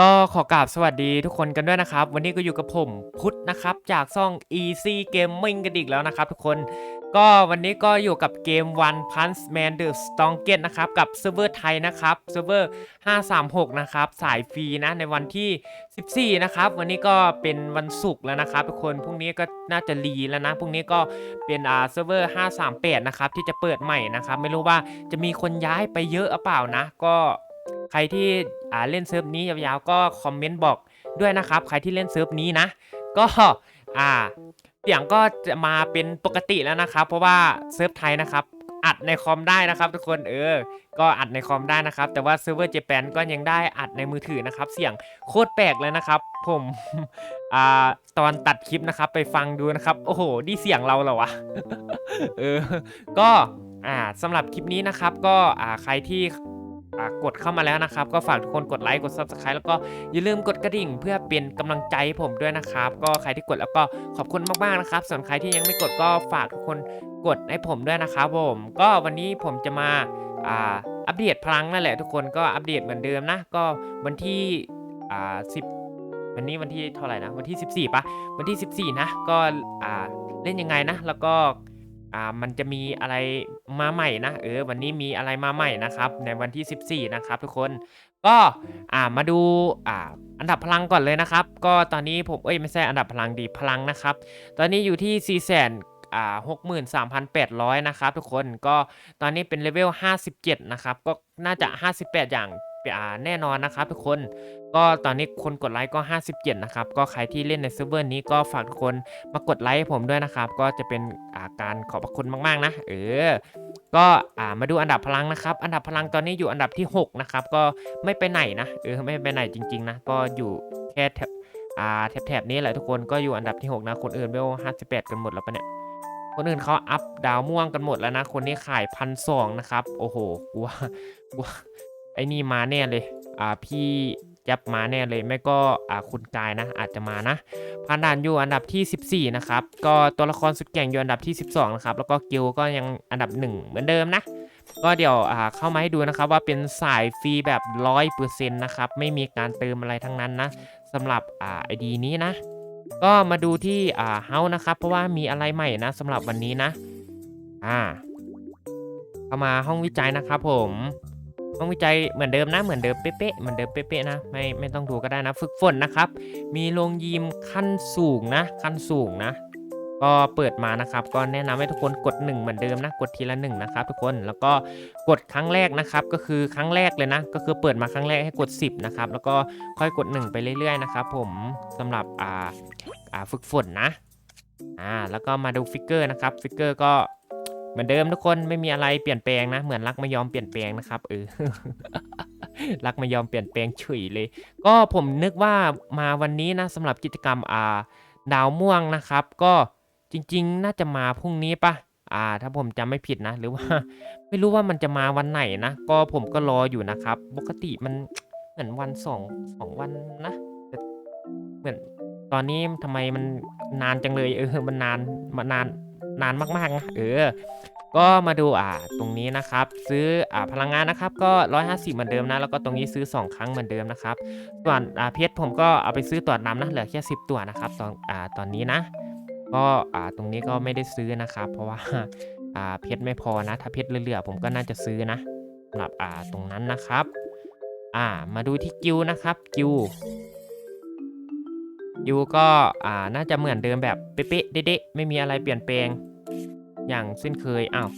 ก็ขอกราบสวัสดีทุกคนกันด้วยนะครับ วันนี้ก็อยู่กับผมพุทธนะครับ จากซ่อง Easy Gaming กันอีกแล้วนะครับทุกคนก็วันนี้ก็อยู่กับเกม One Punch Man The Strongest นะครับ กับเซิร์ฟเวอร์ไทยนะครับเซิร์ฟเวอร์ 536 นะครับ สายฟรีนะในวันที่ 14 นะครับ วันนี้ก็เป็นวันศุกร์แล้วนะครับทุกคนพรุ่งนี้ก็น่าจะรีแล้วนะพรุ่งนี้ก็เป็นอ่าเซิร์ฟเวอร์ 538 นะครับ ที่จะเปิดใหม่นะครับ ไม่รู้ว่าจะมีคนย้ายไปเยอะหรือเปล่านะ ก็ ใครที่อ่าเล่นเซิร์ฟนี้ยาวๆก็คอมเมนต์บอกด้วยนะครับ ใครที่เล่นเซิร์ฟนี้นะ ก็อ่าเสียงก็จะมาเป็นปกติแล้วนะครับ เพราะว่าเซิร์ฟไทยนะครับอัดในคอมได้นะครับ ทุกคนเออ ก็อัดในคอมได้นะครับ แต่ว่าเซิร์ฟเวอร์เจแปนก็ยังได้อัดในมือถือนะครับ เสียงโคตรแปลกเลยนะครับ ผมอ่าตอนตัดคลิปนะครับ ไปฟังดูนะครับ โอ้โหนี่เสียงเราเหรอวะเออ ก็อ่าสำหรับคลิปนี้นะครับ ก็อ่าใครที่ กดเข้ามาแล้วนะครับ ก็ฝากทุกคนกดไลค์กด subscribe แล้วก็อย่าลืมกดกระดิ่ง เพื่อเป็นกำลังใจให้ผมด้วยนะครับ ก็ใครที่กดแล้วก็ขอบคุณมากๆนะครับส่วนใครที่ยังไม่กดก็ฝากทุกคนกดให้ผมด้วยนะครับผมก็วันนี้ผมจะมาอ่าอัปเดตพลังนั่นแหละทุกคนก็อัปเดตเหมือนเดิมนะ ก็วันที่อ่าสิบวันนี้วันที่เท่าไหร่นะวันที่ 14ปะวันที่ 14 นะ ก็อ่าเล่นยังไงนะ แล้วก็ อ่ามันจะมีอะไรมาใหม่นะเออวันนี้มีอะไรมาใหม่นะครับในวันที่ 14 นะครับทุกคนก็อ่ามาดูอ่าอันดับพลังก่อนเลยนะครับ ก็ตอนนี้ผมเอ้ยไม่ใช่อันดับพลังดีพลังนะครับ ตอนนี้อยู่ที่ 4 0 0 0 0อ่า63,800 นะครับทุกคนก็ตอนนี้เป็นเลเวล 57 นะครับ ก็น่าจะ 58 อย่างอ่าแน่นอนนะครับทุกคนก็ตอนนี้คนกดไลค์ก็ 57 นะครับ ก็ใครที่เล่นในเซิร์ฟเวอร์นี้ก็ฝากทุกคนมากดไลค์ให้ผมด้วยนะครับ ก็จะเป็น การขอบพระคุณมากๆนะ เออ ก็อ่ามาดูอันดับพลังนะครับ อันดับพลังตอนนี้อยู่อันดับที่ 6 นะครับ ก็ไม่ไปไหนนะ เออ ไม่ไปไหนจริง ๆ นะ ก็อยู่แค่แถบอ่าแถบๆนี้แหละทุกคน ก็อยู่อันดับที่ 6 นะ คนอื่นเวล58กันหมดแล้วปะเนี่ย คนอื่นเขาอัพดาวม่วงกันหมดแล้วนะ คนนี้ขายพันสองนะครับ โอ้โห กลัว กลัว ไอ้นี่มาแน่เลย อ่า พี่ แจ๊บมาแน่เลยไม่ก็คุณกายนะอาจจะมานะพันด่านอยู่อันดับที่ 14 นะครับ ก็ตัวละครสุดเก่งอยู่อันดับที่ 12 นะครับ แล้วก็กิลก็ยังอันดับ 1 เหมือนเดิมนะ ก็เดี๋ยวเข้ามาให้ดูนะครับว่าเป็นสายฟรีแบบ 100%นะครับ ไม่มีการเติมอะไรทั้งนั้นนะสำหรับไอดีนี้นะ ก็มาดูที่อ่าเฮานะครับ เพราะว่ามีอะไรใหม่นะสำหรับวันนี้นะอ่าเข้ามาห้องวิจัยนะครับผม ห้องวิจัยเหมือนเดิมนะเหมือนเดิมเป๊ะๆเหมือนเดิมเป๊ะๆนะไม่ไม่ต้องดูก็ได้นะ ฝึกฝนนะครับ มีโรงยิมขั้นสูงนะ ขั้นสูงนะ ก็เปิดมานะครับ ก็แนะนำให้ทุกคนกด 1 เหมือนเดิมนะ กดทีละ1นะครับทุกคนแล้วก็กดครั้งแรกนะครับ ก็คือครั้งแรกเลยนะ ก็คือเปิดมาครั้งแรกให้กด 10นะครับแล้วก็ค่อยกด 1 ไปเรื่อยๆนะครับผมสำหรับอ่าอ่าฝึกฝนนะอ่าแล้วก็มาดูฟิกเกอร์นะครับฟิกเกอร์ก็ เหมือนเดิมทุกคนไม่มีอะไรเปลี่ยนแปลงนะ เหมือนรักไม่ยอมเปลี่ยนแปลงนะครับเออรักไม่ยอมเปลี่ยนแปลงเฉยเลย ก็ผมนึกว่ามาวันนี้นะสำหรับกิจกรรมอ่าดาวม่วงนะครับ ก็จริง ๆ น่าจะมาพรุ่งนี้ปะอ่า ถ้าผมจำไม่ผิดนะ หรือว่า ไม่รู้ว่ามันจะมาวันไหนนะ ก็ผมก็รออยู่นะครับ ปกติมันเหมือนวันสองสองวันนะเหมือนตอนนี้ทำไมมันนานจังเลยเออมันนานมานาน นานมากๆนะเออ ก็มาดูอ่าตรงนี้นะครับ ซื้ออ่าพลังงานนะครับ ก็ 150เหมือนเดิมนะ แล้วก็ตรงนี้ซื้อ 2 ครั้งเหมือนเดิมนะครับ ส่วนอ่าเพชรผมก็เอาไปซื้อตัวดำนะเหลือแค่10 ตัวนะครับตอนอ่าตอนนี้นะ ก็อ่าตรงนี้ก็ไม่ได้ซื้อนะครับ เพราะว่าอ่าเพชรไม่พอนะ ถ้าเพชรเหลือๆผมก็น่าจะซื้อนะสำหรับอ่าตรงนั้นนะครับ อ่ามาดูที่กิวนะครับกิว กิวก็อ่าน่าจะเหมือนเดิมแบบเป๊ะๆเด๊ะๆไม่มีอะไรเปลี่ยนแปลง อย่างเช่นเคยอ้าว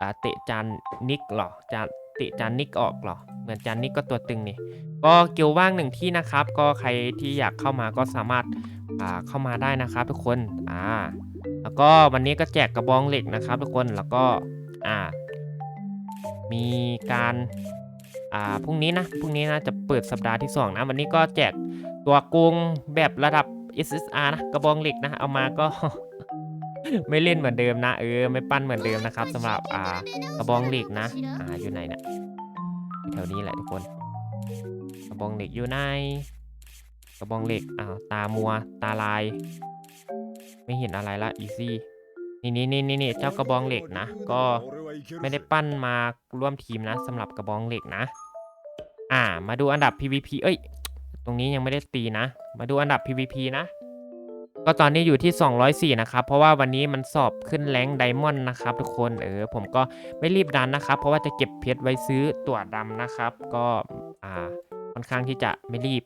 อ่าเตะจานนิกเหรอจานเตะจานนิกออกเหรอเหมือนจานนิกก็ตัวตึงนี่ก็เกิวว่างหนึ่งที่นะครับ ก็ใครที่อยากเข้ามาก็สามารถอ่าเข้ามาได้นะครับทุกคนอ่าแล้วก็วันนี้ก็แจกกระบองเหล็กนะครับ ทุกคนแล้วก็อ่า มีการอ่าพรุ่งนี้นะพรุ่งนี้นะจะเปิดสัปดาห์ที่สองนะวันนี้ก็แจก ตัวโกงแบบระดับ SSR นะกระบองเหล็กนะ เอามาก็ ไม่เล่นเหมือนเดิมนะ เออ ไม่ปั้นเหมือนเดิมนะครับสำหรับอ่ากระบองเหล็กนะ อ่าอยู่ไหนเนี่ยแถวนี้แหละทุกคน กระบองเหล็กอยู่ไหนกระบองเหล็กอ้าวตามัวตาลาย ไม่เห็นอะไรละอีซี่นี่นี่นี่นี่เจ้ากระบองเหล็กนะ ก็ไม่ได้ปั้นมาร่วมทีมนะสำหรับกระบองเหล็กนะ อ่า มาดูอันดับ PVP เอ้ย รงนี้ยังไม่ได้ตีนะ มาดูอันดับ PVP นะ ก็ตอนนี้อยู่ที่ 204 นะครับ เพราะว่าวันนี้มันสอบขึ้นแรงไดมอนด์นะครับ ทุกคน เออ ผมก็ไม่รีบดันนะครับ เพราะว่าจะเก็บเพชรไว้ซื้อตัวดำนะครับ ก็อ่าค่อนข้างที่จะไม่รีบ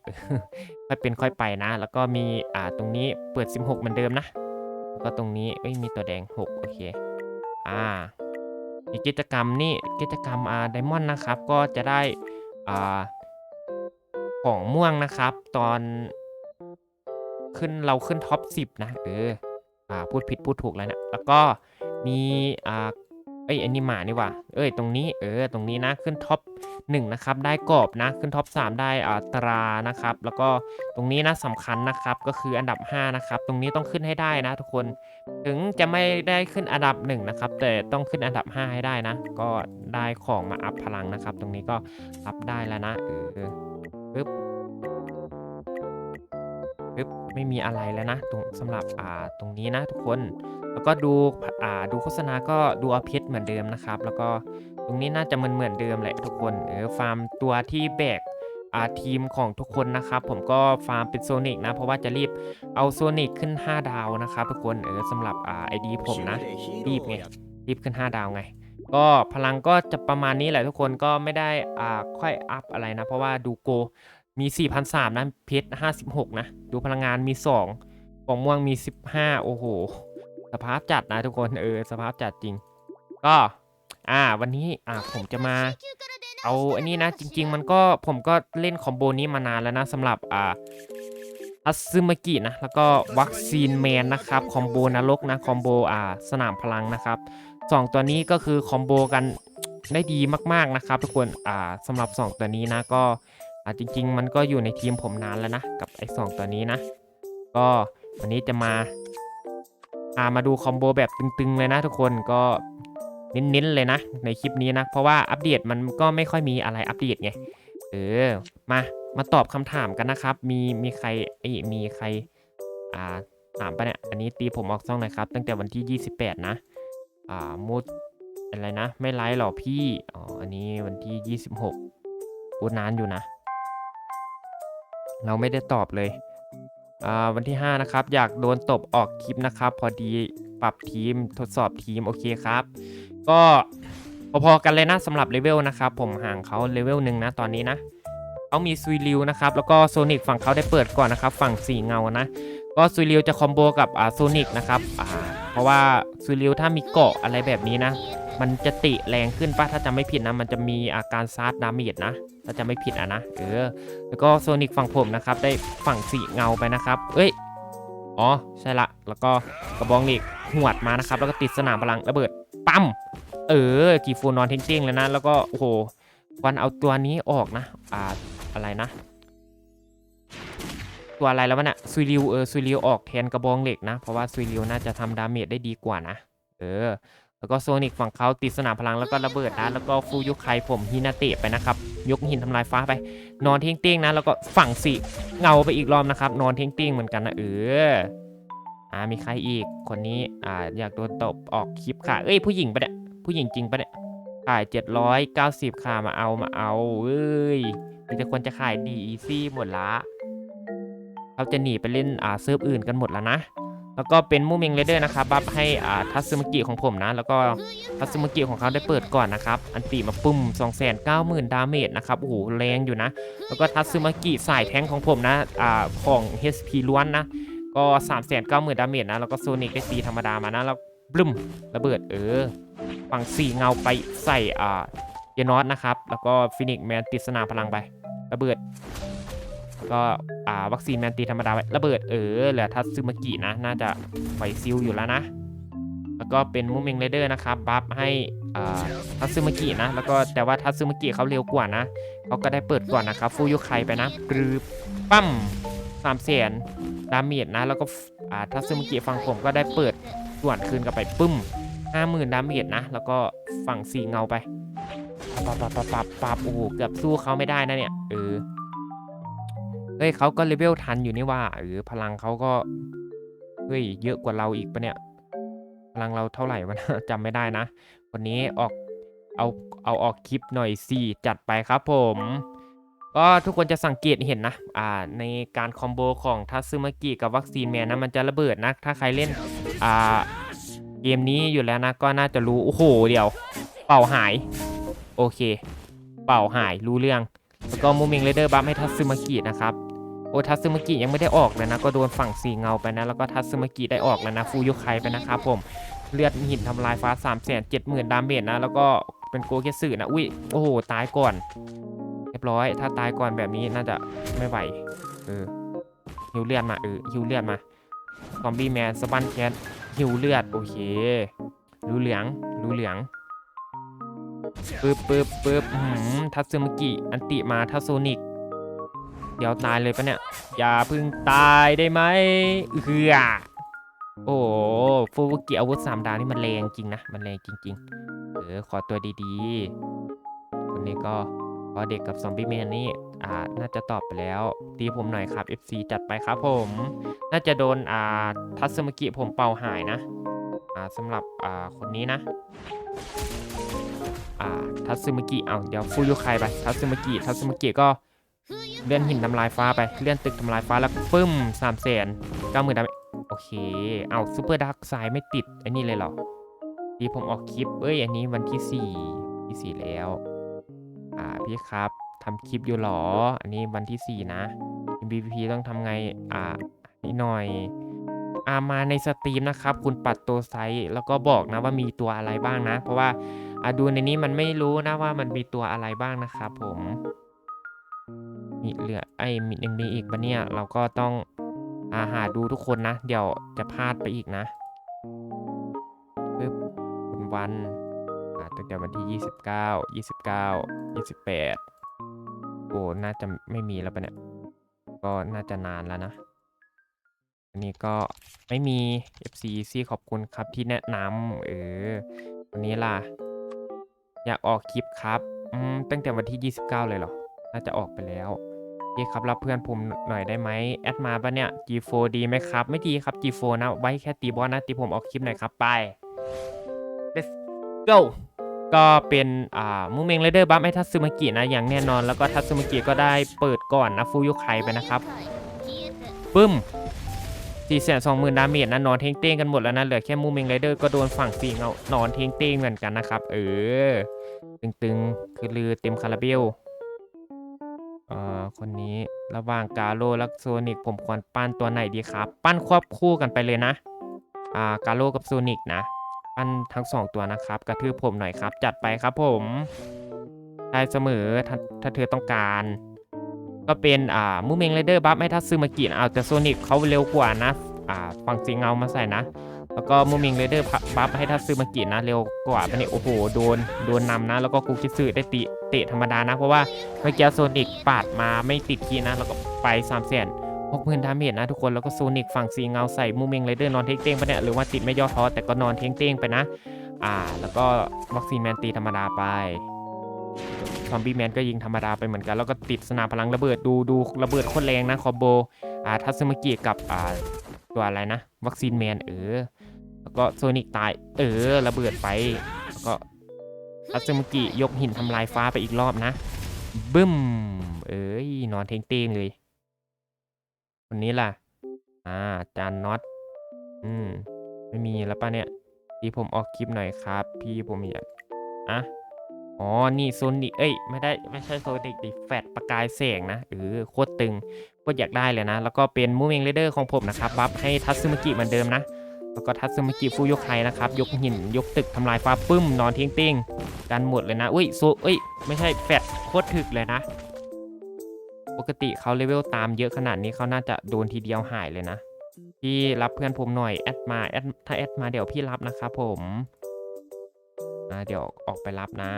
ค่อยเป็นค่อยไปนะ แล้วก็มีอ่าตรงนี้เปิด 16 เหมือนเดิมนะ แล้วก็ตรงนี้เอ้ยมีตัวแดง 6 โอเค อ่ามีกิจกรรมนี่กิจกรรมอ่าไดมอนด์นะครับ ก็จะได้อ่า ของม่วงนะครับ ตอนขึ้นเราขึ้นท็อป 10 นะ เออ อ่า พูดผิดพูดถูกแล้วนะ แล้วก็มีอ่าเอ้ยอันนี้หมานี่ว่าเอ้ย ตรงนี้ เออ ตรงนี้นะ ขึ้นท็อป1นะครับ ได้กรอบนะ ขึ้นท็อป 3 ได้อ่าตรานะครับ แล้วก็ตรงนี้นะสำคัญนะครับ ก็คืออันดับ 5 นะครับ ตรงนี้ต้องขึ้นให้ได้นะ ทุกคน ถึงจะไม่ได้ขึ้นอันดับ 1 นะครับ แต่ต้องขึ้นอันดับ 5 ให้ได้นะ ก็ได้ของมาอัพพลังนะครับ ตรงนี้ก็อัพได้แล้วนะ เออ ปึ๊บปึ๊บไม่มีอะไรแล้วนะตรงสำหรับอ่าตรงนี้นะทุกคนแล้วก็ดูอ่าดูโฆษณาก็ดูเอาเพชรเหมือนเดิมนะครับ แล้วก็ตรงนี้น่าจะเหมือนเหมือนเดิมแหละทุกคนเออฟาร์มตัวที่แบกอ่าทีมของทุกคนนะครับผมก็ฟาร์มเป็นโซนิกนะ เพราะว่าจะรีบเอาโซนิกขึ้น 5 ดาวนะครับทุกคนเออสำหรับอ่าไอดีผมนะ รีบไงรีบขึ้น 5 ดาวไง ก็พลังก็จะประมาณนี้แหละทุกคนก็ไม่ได้อ่าค่อยอัพอะไรนะ เพราะว่าดูโกมี4,300นะเพชร56 นะ ดูพลังงานมี 2 ของม่วงมี 15 โอ้โห สภาพจัดนะทุกคนเออสภาพจัดจริง ก็อ่าวันนี้อ่าผมจะมาเอาอันนี้นะจริง ๆ มันก็ผมก็เล่นคอมโบนี้มานานแล้วนะสำหรับอ่า อัซึมากินะ แล้วก็วัคซีนแมนนะครับ คอมโบนรกนะ คอมโบอ่าสนามพลังนะครับสองตัวนี้ก็คือคอมโบกันได้ดีมากๆนะครับ ทุกคนอ่าสำหรับ 2 ตัวนี้นะ ก็อ่าจริง ๆ มันก็อยู่ในทีมผมนานแล้วนะ กับไอ้สองตัวนี้นะ ก็วันนี้จะมาอ่ามาดูคอมโบแบบตึงๆเลยนะทุกคนก็เน้นๆเลยนะ ในคลิปนี้นะ เพราะว่าอัปเดตมันก็ไม่ค่อยมีอะไรอัปเดตไง เออ มา มาตอบคำถามกันนะครับ มีมีใครเอ้มีใครอ่าถามปะเนี่ย อันนี้ตีผมออกซ่องหนะครับ ตั้งแต่วันที่ 28 นะ อ่ามูดอะไรนะ ไม่ไลฟ์หรอพี่ อ๋อ อันนี้วันที่ 26พูดนานอยู่นะ เราไม่ได้ตอบเลย อ่า วันที่ 5 นะครับ อยากโดนตบออกคลิปนะครับ พอดีปรับทีมทดสอบทีม โอเคครับ ก็พอๆกันเลยนะสำหรับเลเวลนะครับ ผมห่างเขาเลเวลหนึ่งนะตอนนี้นะ เขามีซุยริวนะครับ แล้วก็โซนิกฝั่งเขาได้เปิดก่อนนะครับ ฝั่งสีเงานะ ก็ซุยริวจะคอมโบกับอ่าโซนิกนะครับอ่าเพราะว่าซุยริวถ้ามีเกาะอะไรแบบนี้นะ มันจะติแรงขึ้นป่ะถ้าจำไม่ผิดนะ มันจะมีอาการซาร์ดดาเมจนะ ถ้าจะไม่ผิดอะนะ เออ แล้วก็โซนิกฝั่งผมนะครับ ได้ฝั่งสีเงาไปนะครับ เอ้ย อ๋อ ใช่ละ แล้วก็กระบองเหล็กหวดมานะครับ แล้วก็ติดสนามพลังระเบิด ปั๊ม เออ กีฟูนอนเท่งๆเลยนะ แล้วก็ โอ้โหวันเอาตัวนี้ออกนะ อ่า อะไรนะ ตัวอะไรแล้ววะเนี่ยซุยริวเออซุยริวออกแทนกระบองเหล็กนะ เพราะว่าซุยริวน่าจะทำดาเมจได้ดีกว่านะ เออ แล้วก็โซนิกฝั่งเขาติดสนามพลังแล้วก็ระเบิดนะแล้วก็ฟูยุคไคผมฮินาเตะไปนะครับ ยกหินทำลายฟ้าไป นอนเท่งเต้งนะ แล้วก็ฝั่งสีเงาไปอีกรอบนะครับ นอนเท่งเต้งเหมือนกันนะเอออ่ามีใครอีกคนนี้อ่าอยากโดนตบออกคลิปค่ะ เอ้ยผู้หญิงปะเนี่ยผู้หญิงจริงปะเนี่ยขาย790 ค่ะมาเอามาเอาเอ้ย มีแต่คนจะขายดีอีซี่หมดละเขาจะหนีไปเล่นอ่าเซิร์ฟอื่นกันหมดแล้วนะ แล้วก็เป็นมูเมงเรเดอร์นะครับบัฟให้อ่าทัตสึมกิของผมนะ แล้วก็ทัตสึมกิของเขาได้เปิดก่อนนะครับ อันติมาปุ่ม 290,000 ดาเมจนะครับ โอ้โหแรงอยู่นะ แล้วก็ทัตสึมกิสายแทงของผมนะอ่าของ HP ล้วนนะ ก็390,000 ดาเมจนะ แล้วก็โซนิกได้ตีธรรมดามานะ แล้วบลึมระเบิดเออฝั่งสีเงาไปใส่อ่าเยนอสนะครับ แล้วก็ฟินิกแมนติดสนามพลังไป ระเบิด แล้วก็อ่าวัคซีนแมนตีธรรมดาไประเบิดเออเหลือทัตซึมากินะ น่าจะไฟซิลอยู่แล้วนะ แล้วก็เป็นมูเมงเรเดอร์นะครับบัฟให้อ่าทัตซึมากินะ แล้วก็แต่ว่าทัตซึมากิเขาเร็วกว่านะเขาก็ได้เปิดก่อนนะครับฟูยุไคไปนะกรึบปั้มสามแสนดาเมจนะ แล้วก็อ่าทัตซึมากิฝั่งผมก็ได้เปิดส่วนคืนกลับไปปึ้มห้าหมื่นดาเมจนะ แล้วก็ฝั่งสีเงาไป ปับปับปับปับปับโอ้โหเกือบสู้เขาไม่ได้นะเนี่ยเออเฮ้ยเขาก็เลเวลทันอยู่นี่ว่าเออพลังเขาก็เฮ้ยเยอะกว่าเราอีกปะเนี่ย พลังเราเท่าไหร่วะจำไม่ได้นะวันนี้ออกเอาเอาออกคลิปหน่อยสิจัดไปครับผมก็ทุกคนจะสังเกตเห็นนะอ่าในการคอมโบของทัตซึมากิกับวัคซีนแมนนะมันจะระเบิดนะ ถ้าใครเล่นอ่าเกมนี้อยู่แล้วนะก็น่าจะรู้ โอ้โห เดี๋ยว เป่าหาย โอเค เป่าหายรู้เรื่องแล้วก็มูมิงเรเดอร์บัฟให้ทัตซึมากินะครับ โอ้ทัตซึมากิยังไม่ได้ออกเลยนะ ก็โดนฝั่งสีเงาไปนะ แล้วก็ทัตซึมากิได้ออกแล้วนะฟูยุไคไปนะครับผม เลือดหินทำลายฟ้า3 7 0 0 0 0ดาเมจนะ แล้วก็เป็นโกเกสึนะ อุ้ย โอ้โห ตายก่อน เรียบร้อย ถ้าตายก่อนแบบนี้น่าจะไม่ไหว เออหิวเลือดมา เออหิวเลือดมา ซอมบี้แมนสปันแคทหิวเลือด โอเค รู้เหลือง รู้เหลือง ปึ๊บปึ๊บปึ๊บหืมทัตซึมกิ อันติมาทัตโซนิก เดี๋ยวตายเลยปะเนี่ย อย่าเพึ่งตายได้ไหมเอือโอ้โฟูบุกิอาวุธสามดาวนี่มันแรงจริงนะ มันแรงจริง ๆ เออ ขอตัวดีๆ คนนี้ก็พอเด็กกับซอมบี้แมนนี่อ่าน่าจะตอบไปแล้ว ตีผมหน่อยครับ FC จัดไปครับผม น่าจะโดนอ่าทัตสึมกิผมเป่าหายนะ อ่าสำหรับอ่าคนนี้นะ อ่าทัตสึมกิเอาเดี๋ยวฟูยุไคไปทัตสึมกิทัตสึมกิก็เลื่อนหินทำลายฟ้าไปเลื่อนตึกทำลายฟ้าแล้วปึ้มสามแสนเก้าหมื่นดาเมจโอเค เอาซูเปอร์ดักไซไม่ติดอ้นี่เลยเหรอที่ผมออกคลิปเอ้ยอันนี้วันที่สี่ที่สี่แล้ว อ่าพี่ครับทำคลิปอยู่หรอ อันนี้วันที่สี่นะ MVP ต้องทำไงอ่านี่หน่อยอามาในสตรีมนะครับ คุณปัดตัวไซส์แล้วก็บอกนะว่ามีตัวอะไรบ้างนะ เพราะว่า อ่าดูในนี้มันไม่รู้นะว่ามันมีตัวอะไรบ้างนะครับผมมีเหลือไอ้มียังมีอีกปะเนี่ยเราก็ต้องอาหาดูทุกคนนะ เดี๋ยวจะพลาดไปอีกนะปึ๊บคุณวันอ่าตั้งแต่วันที่ 29 29 28 โอ้น่าจะไม่มีแล้วปะเนี่ย ก็น่าจะนานแล้วนะ อันนี้ก็ไม่มี FC ซี่ขอบคุณครับที่แนะนำเออวันนี้ล่ะ อยากออกคลิปครับ อืม ตั้งแต่วันที่ 29 เลยเหรอ น่าจะออกไปแล้วพี่ครับรับเพื่อนผมหน่อยได้ไหมแอดมาปะเนี่ย G4 ดีไหมครับ ไม่ดีครับ G4 นะ ไว้แค่ตีบอสนะ ตีผมออกคลิปหน่อยครับไป let's go ก็เป็นอ่ามูเมงเรเดอร์บัฟให้ทัตซึมากินะ อย่างแน่นอนแล้วก็ทัตซึมากิก็ได้เปิดก่อนนะฟูยุไคไปนะครับปึ้ม สี่แสนสองหมื่นดาเมจนะนอนเทงเต้งกันหมดแล้วนะเหลือแค่มูเมงไรเดอร์ก็โดนฝั่งสีเงานอนเทงเต้งเหมือนกันนะครับ เออ ตึงๆ คือลือเต็มคาราเบลเอ่อคนนี้ระหว่างกาโลและโซนิกผมควรปั้นตัวไหนดีครับ ปั้นควบคู่กันไปเลยนะ อ่ากาโลกับโซนิกนะ ปั้นทั้งสองตัวนะครับ กระทืบผมหน่อยครับ จัดไปครับผมได้เสมอถ้าถ้าเธอต้องการ ก็เป็นอ่ามูเมงไรเดอร์บัฟให้ทัตซึมากินะเอาแต่โซนิกเขาเร็วกว่านะอ่าฝั่งสีเงามาใส่นะ แล้วก็มูเมงไรเดอร์บัฟให้ทัตซึมากินะเร็วกว่าไปเนี่ยโอ้โหโดนโดนนำนะ แล้วก็กูคิดสึได้ติเตะธรรมดานะ เพราะว่าเมื่อกี้โซนิกปาดมาไม่ติดคีนะแล้วก็ไป3ามแสนหกหมื่นดาเมจนะทุกคนแล้วก็โซนิกฝั่งสีเงาใส่มูเมงไรเดอร์นอนเทงเต้งไปเนี่ยหรือว่าติดไม่ย่อท้อแต่ก็นอนเทงเต้งไปนะ อ่า แล้วก็วัคซีนแมนตีธรรมดาไป ซอมบี้แมนก็ยิงธรรมดาไปเหมือนกัน แล้วก็ติดสนามพลังระเบิดดูดูระเบิดโคตรแรงนะคอมโบอ่าทัสมากิกับอ่าตัวอะไรนะ วัคซีนแมนเออ แล้วก็โซนิกตายเออระเบิดไป แล้วก็ทัสมากิยกหินทำลายฟ้าไปอีกรอบนะบึ้ม เอ้ยนอนเทงเต้งเลยคนนี้ล่ะ อ่า จานน็อต อืม ไม่มีแล้วป่ะเนี่ยที่ผมออกคลิปหน่อยครับ พี่ผมอยากอะ อ๋อ นี่โซนิกเอ้ย ไม่ได้ ไม่ใช่โซนิกดิแฟดประกายแสงนะเออโคตรตึง โคตรอยากได้เลยนะ แล้วก็เป็นมูเมงเรเดอร์ของผมนะครับ บัฟให้ทัตซึมกิเหมือนเดิมนะ แล้วก็ทัตซึมกิฟูยกไคนะครับ ยกหิน ยกตึกทำลายฟ้าปึ้ม นอนเทียงเต้งกันหมดเลยนะ อุ้ย โซเอ้ย ไม่ใช่ แฟดโคตรถึกเลยนะ ปกติเขาเลเวลตามเยอะขนาดนี้เขาน่าจะโดนทีเดียวหายเลยนะ พี่รับเพื่อนผมหน่อย แอดมา แอด ถ้าแอดมาเดี๋ยวพี่รับนะครับผม เดี๋ยวออกไปรับนะ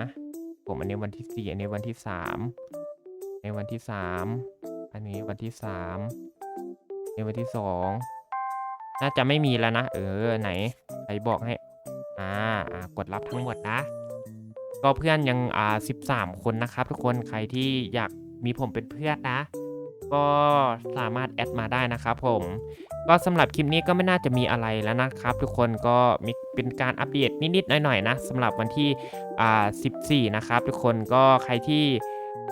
ผมอันนี้วันที่สี่อันนี้วันที่สามในวันที่สามอันนี้วันที่สามในวันที่สองน่าจะไม่มีแล้วนะ เออไหนใครบอกให้ อ่าอ่ากดรับทั้งหมดนะ ก็เพื่อนยังอ่าสิบสามคนนะครับทุกคนใครที่อยากมีผมเป็นเพื่อนนะ ก็สามารถแอดมาได้นะครับผม ก็สำหรับคลิปนี้ก็ไม่น่าจะมีอะไรแล้วนะครับ ทุกคนก็มีเป็นการอัปเดตนิดๆหน่อยๆนะสำหรับวันที่อ่า14 นะครับ ทุกคนก็ใครที่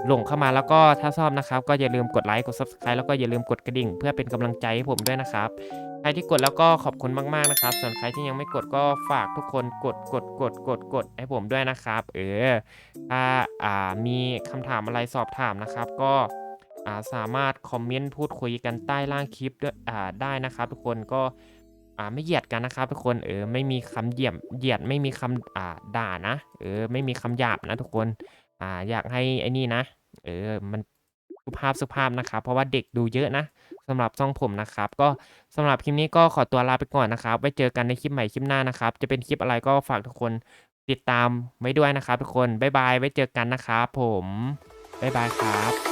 หลงเข้ามาแล้วก็ถ้าชอบนะครับ ก็อย่าลืมกดไลค์กด subscribe แล้วก็อย่าลืมกดกระดิ่ง เพื่อเป็นกำลังใจให้ผมด้วยนะครับใครที่กดแล้วก็ขอบคุณมากๆนะครับ ส่วนใครที่ยังไม่กดก็ฝากทุกคนกดกดกดกดกดให้ผมด้วยนะครับ เออถ้าอ่ามีคำถามอะไรสอบถามนะครับ ก็ สามารถคอมเมนต์พูดคุยกันใต้ล่างคลิปด้วยได้นะครับ ทุกคนก็ไม่เหยียดกันนะครับ ทุกคนเออไม่มีคำเหยียดเหยียดไม่มีคำอ่าด่านะเออไม่มีคำหยาบนะทุกคนอ่าอยากให้ไอ้นี่นะเออมันสุภาพสุภาพนะครับ เพราะว่าเด็กดูเยอะนะสำหรับช่องผมนะครับ ก็สำหรับคลิปนี้ก็ขอตัวลาไปก่อนนะครับ ไว้เจอกันในคลิปใหม่คลิปหน้านะครับ จะเป็นคลิปอะไรก็ฝากทุกคนติดตามไว้ด้วยนะครับ ทุกคนบ๊ายบายไว้เจอกันนะครับผมบ๊ายบายครับ